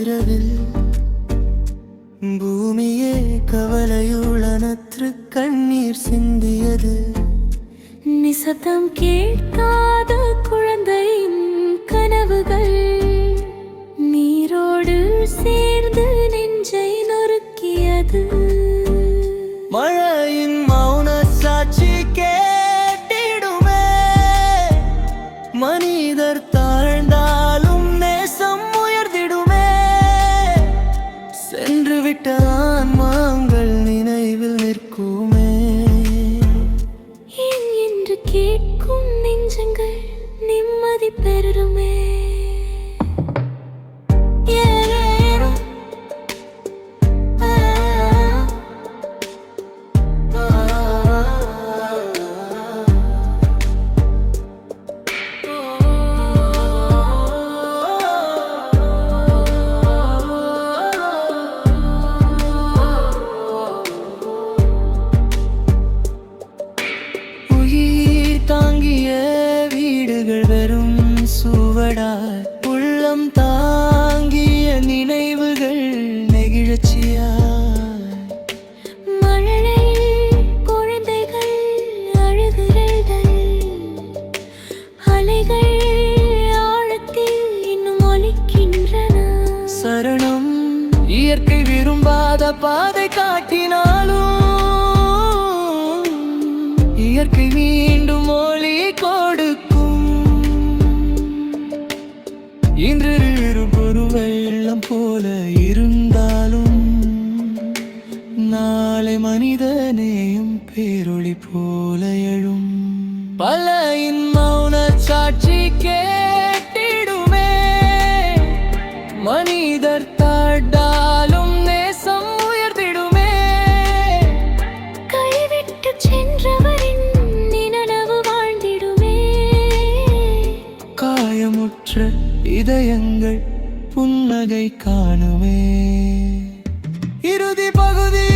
இரவில் பூமியே கவலையுளனற்று கண்ணீர் சிந்தியது. நிசத்தம் கேட்காத குழந்தையின் கனவுகள் நீரோடு சேர்ந்து நெஞ்சை நொறுக்கியது. மழையின் விட்ட ஆன்மாங்கள் நினைவில் நிற்குமே? ஏன் என்று கேட்கும் நெஞ்சங்கள் நிம்மதி பெறுமே? பாதை காட்டினாலும் இயற்கை மீண்டும் ஒளி கொடுக்கும். இன்று ஒரு வெள்ளம் போல இருந்தாலும் நாளை மனிதநேயம் பேரொளி போல எழும். பல மௌன சாட்சி கேட்டிடுமே மனிதர் மற்ற இதயங்கள் புன்னகை காணுமே. இறுதி பகுதி.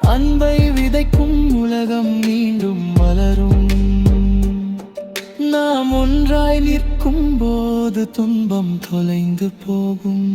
அன்பை விதைக்கும் உலகம் மீண்டும் மலரும் ஒன்றாய் நிற்கும் போது துன்பம் தொலைந்து போகும்.